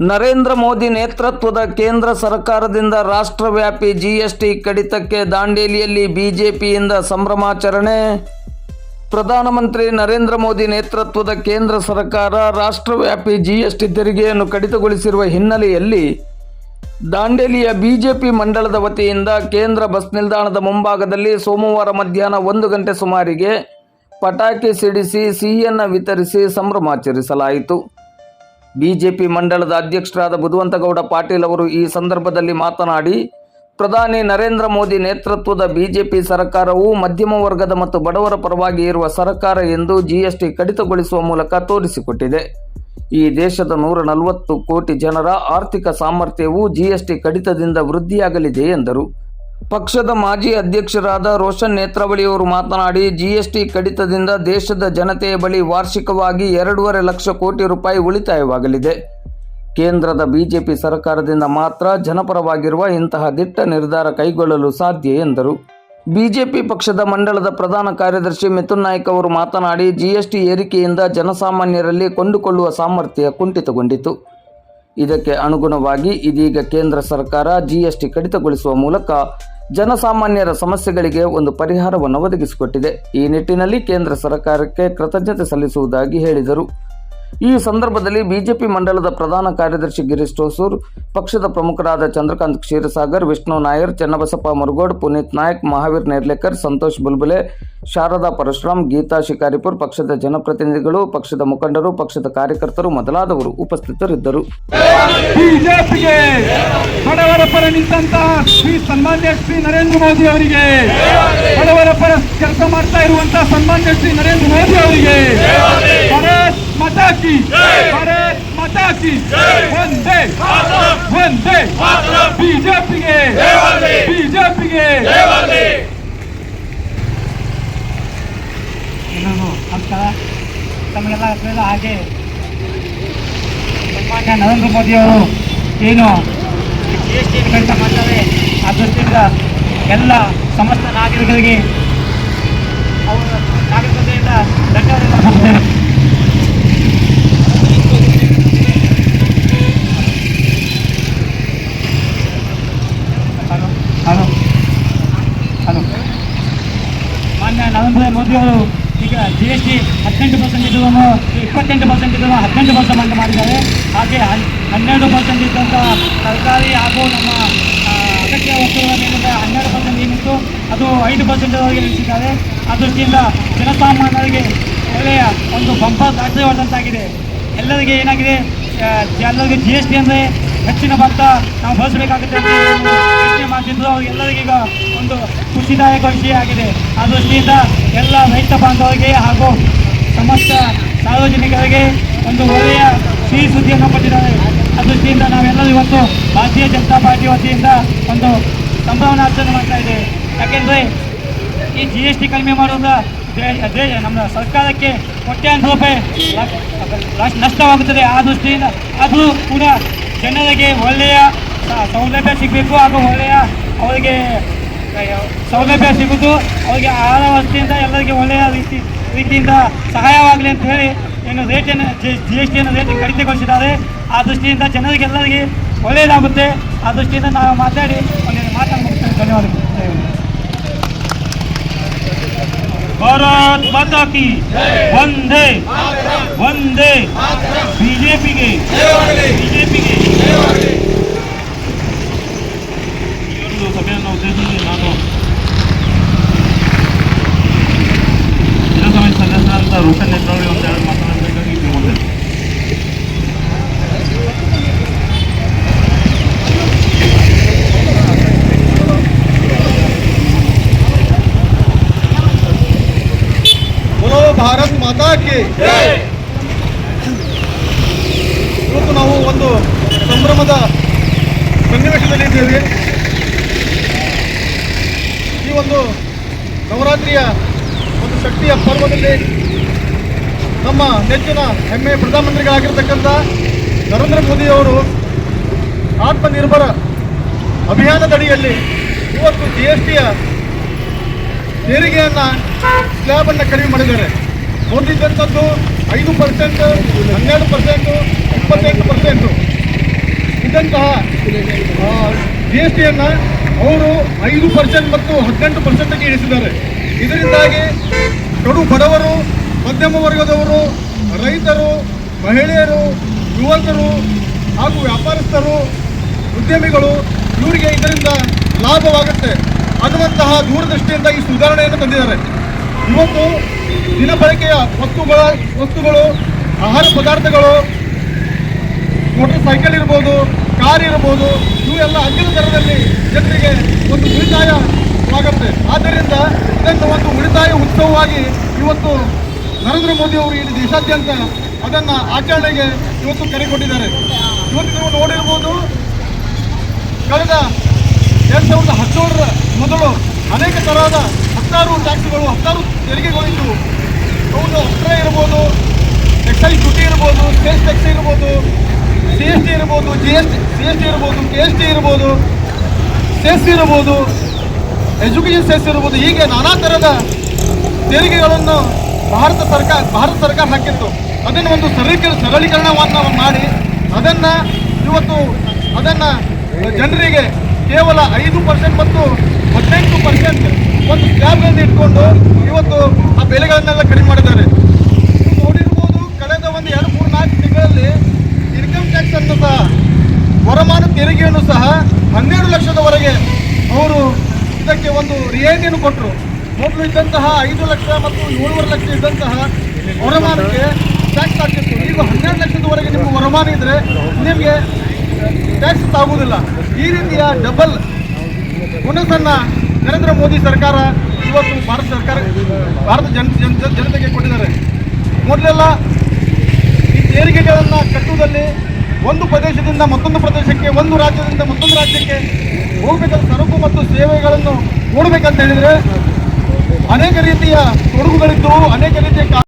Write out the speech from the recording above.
ನರೇಂದ್ರ ಮೋದಿ ನೇತೃತ್ವದ ಕೇಂದ್ರ ಸರ್ಕಾರದಿಂದ ರಾಷ್ಟ್ರವ್ಯಾಪಿ ಜಿಎಸ್ಟಿ ಕಡಿತಕ್ಕೆ ದಾಂಡೇಲಿಯಲ್ಲಿ ಬಿಜೆಪಿಯಿಂದ ಸಂಭ್ರಮಾಚರಣೆ. ಪ್ರಧಾನಮಂತ್ರಿ ನರೇಂದ್ರ ಮೋದಿ ನೇತೃತ್ವದ ಕೇಂದ್ರ ಸರ್ಕಾರ ರಾಷ್ಟ್ರವ್ಯಾಪಿ ಜಿಎಸ್ಟಿ ತೆರಿಗೆಯನ್ನು ಕಡಿತಗೊಳಿಸಿರುವ ಹಿನ್ನೆಲೆಯಲ್ಲಿ ದಾಂಡೇಲಿಯ ಬಿಜೆಪಿ ಮಂಡಳದ ವತಿಯಿಂದ ಕೇಂದ್ರ ಬಸ್ ನಿಲ್ದಾಣದ ಮುಂಭಾಗದಲ್ಲಿ ಸೋಮವಾರ ಮಧ್ಯಾಹ್ನ ಒಂದು ಗಂಟೆ ಸುಮಾರಿಗೆ ಪಟಾಕಿ ಸಿಡಿಸಿ ಸಿಹಿಯನ್ನು ವಿತರಿಸಿ ಸಂಭ್ರಮಾಚರಿಸಲಾಯಿತು. ಬಿಜೆಪಿ ಮಂಡಲದ ಅಧ್ಯಕ್ಷರಾದ ಬುಧವಂತಗೌಡ ಪಾಟೀಲ್ ಅವರು ಈ ಸಂದರ್ಭದಲ್ಲಿ ಮಾತನಾಡಿ, ಪ್ರಧಾನಿ ನರೇಂದ್ರ ಮೋದಿ ನೇತೃತ್ವದ ಬಿಜೆಪಿ ಸರ್ಕಾರವು ಮಧ್ಯಮ ವರ್ಗದ ಮತ್ತು ಬಡವರ ಪರವಾಗಿ ಇರುವ ಸರ್ಕಾರ ಎಂದು ಜಿಎಸ್ಟಿ ಕಡಿತಗೊಳಿಸುವ ಮೂಲಕ ತೋರಿಸಿಕೊಟ್ಟಿದೆ. ಈ ದೇಶದ ನೂರ ನಲವತ್ತು ಕೋಟಿ ಜನರ ಆರ್ಥಿಕ ಸಾಮರ್ಥ್ಯವು ಜಿಎಸ್ಟಿ ಕಡಿತದಿಂದ ವೃದ್ಧಿಯಾಗಲಿದೆ ಎಂದರು. ಪಕ್ಷದ ಮಾಜಿ ಅಧ್ಯಕ್ಷರಾದ ರೋಷನ್ ನೇತ್ರಾವಳಿಯವರು ಮಾತನಾಡಿ ಜಿಎಸ್ಟಿ ಕಡಿತದಿಂದ ದೇಶದ ಜನತೆಯ ಬಳಿ ವಾರ್ಷಿಕವಾಗಿ ಎರಡೂವರೆ ಲಕ್ಷ ಕೋಟಿ ರೂಪಾಯಿ ಉಳಿತಾಯವಾಗಲಿದೆ. ಕೇಂದ್ರದ ಬಿಜೆಪಿ ಸರ್ಕಾರದಿಂದ ಮಾತ್ರ ಜನಪರವಾಗಿರುವ ಇಂತಹ ದಿಟ್ಟ ನಿರ್ಧಾರ ಕೈಗೊಳ್ಳಲು ಸಾಧ್ಯ ಎಂದರು. ಬಿಜೆಪಿ ಪಕ್ಷದ ಮಂಡಳದ ಪ್ರಧಾನ ಕಾರ್ಯದರ್ಶಿ ಮಿಥುನ್ ನಾಯ್ಕ ಅವರು ಮಾತನಾಡಿ ಜಿಎಸ್ಟಿ ಏರಿಕೆಯಿಂದ ಜನಸಾಮಾನ್ಯರಲ್ಲಿ ಕೊಂಡುಕೊಳ್ಳುವ ಸಾಮರ್ಥ್ಯ ಕುಂಠಿತಗೊಂಡಿತು. ಇದಕ್ಕೆ ಅನುಗುಣವಾಗಿ ಇದೀಗ ಕೇಂದ್ರ ಸರ್ಕಾರ ಜಿಎಸ್ಟಿ ಕಡಿತಗೊಳಿಸುವ ಮೂಲಕ ಜನಸಾಮಾನ್ಯರ ಸಮಸ್ಯೆಗಳಿಗೆ ಒಂದು ಪರಿಹಾರವನ್ನು ಒದಗಿಸಿಕೊಟ್ಟಿದೆ. ಈ ನಿಟ್ಟಿನಲ್ಲಿ ಕೇಂದ್ರ ಸರ್ಕಾರಕ್ಕೆ ಕೃತಜ್ಞತೆ ಸಲ್ಲಿಸುವುದಾಗಿ ಹೇಳಿದರು. ಈ ಸಂದರ್ಭದಲ್ಲಿ ಬಿಜೆಪಿ ಮಂಡಲದ ಪ್ರಧಾನ ಕಾರ್ಯದರ್ಶಿ ಗಿರೀಶ್ ಟೋಸೂರ್ ಪಕ್ಷದ ಪ್ರಮುಖರಾದ ಚಂದ್ರಕಾಂತ್ ಕ್ಷೀರಸಾಗರ್, ವಿಷ್ಣು ನಾಯರ್, ಚನ್ನಬಸಪ್ಪ ಮುರುಗೋಡ್, ಪುನೀತ್ ನಾಯಕ್, ಮಹಾವೀರ್ ನೇರ್ಲೇಕರ್, ಸಂತೋಷ್ ಬುಲ್ಬುಲೆ, ಶಾರದಾ ಪರಶುರಾಮ್, ಗೀತಾ ಶಿಕಾರಿಪುರ್, ಪಕ್ಷದ ಜನಪ್ರತಿನಿಧಿಗಳು, ಪಕ್ಷದ ಮುಖಂಡರು, ಪಕ್ಷದ ಕಾರ್ಯಕರ್ತರು ಮೊದಲಾದವರು ಉಪಸ್ಥಿತರಿದ್ದರು. ಪರ ನಿಂತಹ ಶ್ರೀ ಸನ್ಮಾನ್ಯ ಶ್ರೀ ನರೇಂದ್ರ ಮೋದಿ ಅವರಿಗೆ. ಬಡವರ ಪರ ಕೆಲಸ ಮಾಡ್ತಾ ಇರುವಂತಹ ಸನ್ಮಾನ್ಯ ಶ್ರೀ ನರೇಂದ್ರ ಮೋದಿ ಅವರಿಗೆ. ಭಾರತ್ ಮಾತಾ ಕಿ, ಭಾರತ್ ಮಾತಾ ಕಿ. ಒಂದೇ ಒಂದೇ ಬಿಜೆಪಿಗೆ ಬಿಜೆಪಿಗೆ. ನಮಸ್ಕಾರ ತಮಗೆಲ್ಲ ಹಾಗೆ ಸನ್ಮಾನ್ಯ ನರೇಂದ್ರ ಮೋದಿ ಅವರು ಏನು ಜಿ ಎಸ್ ಟಿ ಕಡಿತ ಆ ದೃಷ್ಟಿಯಿಂದ ಎಲ್ಲ ಸಮಸ್ತ ನಾಗರಿಕರಿಗೆ ಅವರ ನಾಗರಿಕತೆಯಿಂದ ಧನ್ಯವಾದಗಳು ಕೊಡ್ತೇನೆ ಹಲೋ ಹಲೋ ಹಲೋ ಮಾನ್ಯ ನರೇಂದ್ರ ಮೋದಿ ಅವರು ಈಗ ಜಿ ಎಸ್ ಟಿ ಹದಿನೆಂಟು ಇಪ್ಪತ್ತೆಂಟು ಪರ್ಸೆಂಟ್ ಇದ್ದನ್ನು ಹದಿನೆಂಟು ಪರ್ಸೆಂಟ್ ಅಂತ ಮಾಡಿದ್ದಾರೆ. ಹಾಗೆ ಹನ್- ಹನ್ನೆರಡು ಪರ್ಸೆಂಟ್ ಇದ್ದಂಥ ತರಕಾರಿ ಹಾಗೂ ನಮ್ಮ ಅಗತ್ಯ ವಸ್ತುಗಳ ಮೇಲಿಂದ ಹನ್ನೆರಡು ಪರ್ಸೆಂಟ್ ಏನಿತ್ತು, ಅದು ಐದು ಪರ್ಸೆಂಟ್ವರೆಗೆ ನಿಲ್ಲಿಸಿದ್ದಾರೆ. ದೃಷ್ಟಿಯಿಂದ ಜನಸಾಮಾನ್ಯರಿಗೆ ಒಳ್ಳೆಯ ಒಂದು ಬಂಪರ್ ದಾಖಲೆ ಹೊಡೆದಂತಾಗಿದೆ ಎಲ್ಲರಿಗೆ ಏನಾಗಿದೆ ಎಲ್ಲರಿಗೂ ಜಿ ಎಸ್ ಟಿ ಅಂದರೆ ಹೆಚ್ಚಿನ ಭತ್ತ ನಾವು ಬಳಸಬೇಕಾಗುತ್ತೆ ಅಂತ ಯೋಚನೆ ಮಾಡ್ತಿದ್ರು. ಅವ್ರಿಗೆಲ್ಲರಿಗೂ ಈಗ ಒಂದು ಖುಷಿದಾಯಕ ವಿಷಯ ಆಗಿದೆ. ಆ ದೃಷ್ಟಿಯಿಂದ ಎಲ್ಲ ರೈತ ಬಾಂಧವರಿಗೆ ಹಾಗೂ ಸಮಸ್ತ ಸಾರ್ವಜನಿಕರಿಗೆ ಒಂದು ಒಳ್ಳೆಯ ಸಿಹಿ ಸುದ್ದಿಯನ್ನು ಕೊಟ್ಟಿದ್ದಾರೆ. ಆ ದೃಷ್ಟಿಯಿಂದ ನಾವೆಲ್ಲರೂ ಇವತ್ತು ಭಾರತೀಯ ಜನತಾ ಪಾರ್ಟಿ ವತಿಯಿಂದ ಒಂದು ಸಂಭ್ರಮಣಾಚರಣೆ ಮಾಡ್ತಾ ಇದ್ದೇವೆ ಯಾಕೆಂದರೆ ಈ ಜಿ ಎಸ್ ಟಿ ಕಡಿಮೆ ದೇ ನಮ್ಮ ಸರ್ಕಾರಕ್ಕೆ ಕೋಟ್ಯಾಂತರ ರೂಪಾಯಿ ನಷ್ಟವಾಗುತ್ತದೆ. ಆ ದೃಷ್ಟಿಯಿಂದ ಅದು ಕೂಡ ಜನರಿಗೆ ಒಳ್ಳೆಯ ಸೌಲಭ್ಯ ಸಿಗಬೇಕು ಹಾಗೂ ಒಳ್ಳೆಯ ಅವರಿಗೆ ಸೌಲಭ್ಯ ಸಿಗುವುದು. ಅವರಿಗೆ ಆಹಾರ ವಸ್ತಿಯಿಂದ ಎಲ್ಲರಿಗೆ ಒಳ್ಳೆಯ ರೀತಿ ರೀತಿಯಿಂದ ಸಹಾಯವಾಗಲಿ ಅಂತ ಹೇಳಿ ಏನು ರೇಟನ್ನು ಜಿ ಎಸ್ ಟಿಯನ್ನು ರೇಟ್ ಕಡಿತಗೊಳಿಸಿದ್ದಾರೆ. ಆ ದೃಷ್ಟಿಯಿಂದ ಜನರಿಗೆ ಎಲ್ಲರಿಗೆ ಒಳ್ಳೆಯದಾಗುತ್ತೆ. ಆ ದೃಷ್ಟಿಯಿಂದ ನಾವು ಮಾತಾಡಿ ಒಂದು ಮಾತಾಡ್ಬೇಕು ಧನ್ಯವಾದಗಳು. ಭಾರತ್ ಮಾತಾ ಕಿ ಒಂದೇ ಒಂದೇ ಬಿಜೆಪಿಗೆ ಬಿಜೆಪಿಗೆ ಈ ಒಂದು ಸಭೆಯನ್ನು ಉದ್ದೇಶಿಸಿ ನಾನು ವಿಧಾನಸಭೆ ಸದಸ್ಯರಾದ ರೋಷನ್ ನೇತ್ರಾವಳಿ ಒಂದು ಎರಡು ಮಾತನಾಡಬೇಕಾಗಿ ತಿಳ್ಕೊಂಡೆ बोलो ಭಾರತ್ ಮಾತಾ ಕಿ ಇವತ್ತು ನಾವು ಒಂದು ಸಂಭ್ರಮದ ಸನ್ನಿವೇಶದಲ್ಲಿ ಇದ್ದೇವೆ. ಈ ಒಂದು ನವರಾತ್ರಿಯ ಒಂದು ಶಕ್ತಿಯ ಪರ್ವದಲ್ಲಿ ನಮ್ಮ ನೆಚ್ಚಿನ ಹೆಮ್ಮೆ ಪ್ರಧಾನಮಂತ್ರಿಗಳಾಗಿರ್ತಕ್ಕಂಥ ನರೇಂದ್ರ ಮೋದಿಯವರು ಆತ್ಮನಿರ್ಭರ ಅಭಿಯಾನದಡಿಯಲ್ಲಿ ಇವತ್ತು ಜಿ ಎಸ್ ಟಿಯ ತೆರಿಗೆಯನ್ನು ಸ್ಲ್ಯಾಬನ್ನು ಕಡಿಮೆ ಮಾಡಿದ್ದಾರೆ. ಮೊದಲಿದ್ದಂಥದ್ದು ಐದು ಪರ್ಸೆಂಟ್ ಹನ್ನೆರಡು ಪರ್ಸೆಂಟು ಇಪ್ಪತ್ತೆಂಟು ಪರ್ಸೆಂಟು ಇದ್ದಂತಹ ಜಿ ಎಸ್ ಟಿಯನ್ನು ಅವರು ಐದು ಪರ್ಸೆಂಟ್ ಮತ್ತು ಹದಿನೆಂಟು ಪರ್ಸೆಂಟಿಗೆ ಇಳಿಸಿದ್ದಾರೆ. ಇದರಿಂದಾಗಿ ಕಡು ಬಡವರು, ಮಧ್ಯಮ ವರ್ಗದವರು, ರೈತರು, ಮಹಿಳೆಯರು, ಯುವಕರು ಹಾಗೂ ವ್ಯಾಪಾರಸ್ಥರು, ಉದ್ಯಮಿಗಳು ಇವರಿಗೆ ಇದರಿಂದ ಲಾಭವಾಗುತ್ತೆ ಅನ್ನುವಂತಹ ದೂರದೃಷ್ಟಿಯಿಂದ ಈ ಸುಧಾರಣೆಯನ್ನು ತಂದಿದ್ದಾರೆ. ಇವತ್ತು ದಿನಬಳಕೆಯ ವಸ್ತುಗಳ ವಸ್ತುಗಳು, ಆಹಾರ ಪದಾರ್ಥಗಳು, ಮೋಟರ್ ಸೈಕಲ್ ಇರ್ಬೋದು, ಕಾರ್ ಇರ್ಬೋದು, ಇವೆಲ್ಲ ಅಗ್ಗಿನ ದರದಲ್ಲಿ ಜನರಿಗೆ ಒಂದು ಉಳಿತಾಯವಾಗುತ್ತೆ ಆದ್ದರಿಂದ ಇದನ್ನು ಒಂದು ಉಳಿತಾಯ ಉತ್ಸವವಾಗಿ ಇವತ್ತು ನರೇಂದ್ರ ಮೋದಿ ಅವರು ಇಲ್ಲಿ ದೇಶಾದ್ಯಂತ ಅದನ್ನು ಆಚರಣೆಗೆ ಇವತ್ತು ಕರೆ ಕೊಟ್ಟಿದ್ದಾರೆ. ಇವತ್ತು ನೀವು ನೋಡಿರ್ಬೋದು, ಕಳೆದ ಎರಡು ಸಾವಿರದ ಹದಿನೇಳರ ಮೊದಲು ಅನೇಕ ತರಹದ ಹತ್ತಾರು ಟ್ಯಾಕ್ಸ್ಗಳು, ಹತ್ತಾರು ತೆರಿಗೆಗಳು ಇದ್ದವು ಹತ್ರ ಇರ್ಬೋದು, ಎಕ್ಸೈಸ್ ಡ್ಯೂಟಿ ಇರ್ಬೋದು ಸೇಲ್ಸ್ ಟ್ಯಾಕ್ಸ್ ಇರ್ಬೋದು ಸಿ ಎಸ್ ಟಿ ಇರ್ಬೋದು G S T C S T ಇರ್ಬೋದು ಕೆ ಎಸ್ ಟಿ ಇರ್ಬೋದು ಸೆಸ್ ಇರ್ಬೋದು ಎಜುಕೇಷನ್ ಸೆಸ್ ಇರ್ಬೋದು, ಹೀಗೆ ನಾನಾ ಥರದ ತೆರಿಗೆಗಳನ್ನು ಭಾರತ ಸರ್ಕಾರ ಭಾರತ ಸರ್ಕಾರ ಹಾಕಿತ್ತು. ಅದನ್ನು ಒಂದು ಸರಳೀಕರ ಸರಳೀಕರಣವನ್ನು ಮಾಡಿ, ಅದನ್ನು ಇವತ್ತು, ಅದನ್ನು ಜನರಿಗೆ ಕೇವಲ ಐದು ಪರ್ಸೆಂಟ್ ಮತ್ತು ಹದಿನೆಂಟು ಪರ್ಸೆಂಟ್ ಒಂದು ಸ್ಲ್ಯಾಬ್ಗಳನ್ನು ಇಟ್ಕೊಂಡು ಇವತ್ತು ಆ ಬೆಲೆಗಳನ್ನೆಲ್ಲ ಕಡಿಮೆ ಮಾಡಿದ್ದಾರೆ. ನೋಡಿರ್ಬೋದು ಕಳೆದ ಒಂದು ಎರಡು, ಮೂರು, ನಾಲ್ಕು ತಿಂಗಳಲ್ಲಿ ಇನ್ಕಮ್ ಟ್ಯಾಕ್ಸ್ ಅನ್ನು ಸಹ, ವರಮಾನ ತೆರಿಗೆಯನ್ನು ಸಹ ಹನ್ನೆರಡು ಲಕ್ಷದವರೆಗೆ ಅವರು ಇದಕ್ಕೆ ಒಂದು ರಿಯಾಯಿತಿಯನ್ನು ಕೊಟ್ಟರು ಮೊದಲು ಇದ್ದಂತಹ ಐದು ಲಕ್ಷ ಮತ್ತು ಏಳುವರೆ ಲಕ್ಷ ಇದ್ದಂತಹ ವರಮಾನಕ್ಕೆ ಟ್ಯಾಕ್ಸ್ ಹಾಕಿತ್ತು. ಈಗ ಹನ್ನೆರಡು ಲಕ್ಷದವರೆಗೆ ನಿಮ್ಮ ವರಮಾನ ಇದ್ದರೆ ನಿಮಗೆ ಟ್ಯಾಕ್ಸ್ ತಾಗುವುದಿಲ್ಲ. ಈ ರೀತಿಯ ಡಬಲ್ ಹುನಸನ್ನು ನರೇಂದ್ರ ಮೋದಿ ಸರ್ಕಾರ ಇವತ್ತು ಭಾರತ ಸರ್ಕಾರ, ಭಾರತ ಜನ ಜನ, ಜನತೆಗೆ ಕೊಟ್ಟಿದ್ದಾರೆ. ಮೊದಲೆಲ್ಲ ಈ ತೆರಿಗೆಗಳನ್ನು ಕಟ್ಟುವುದಲ್ಲಿ ಒಂದು ಪ್ರದೇಶದಿಂದ ಮತ್ತೊಂದು ಪ್ರದೇಶಕ್ಕೆ, ಒಂದು ರಾಜ್ಯದಿಂದ ಮತ್ತೊಂದು ರಾಜ್ಯಕ್ಕೆ ಹೋಗಬೇಕಾದ ಸರಕು ಮತ್ತು ಸೇವೆಗಳನ್ನು ಕೊಡಬೇಕಂತ ಹೇಳಿದರೆ ಅನೇಕ ರೀತಿಯ ತೊಡಗುಗಳಿದ್ದವು ಅನೇಕ ರೀತಿಯ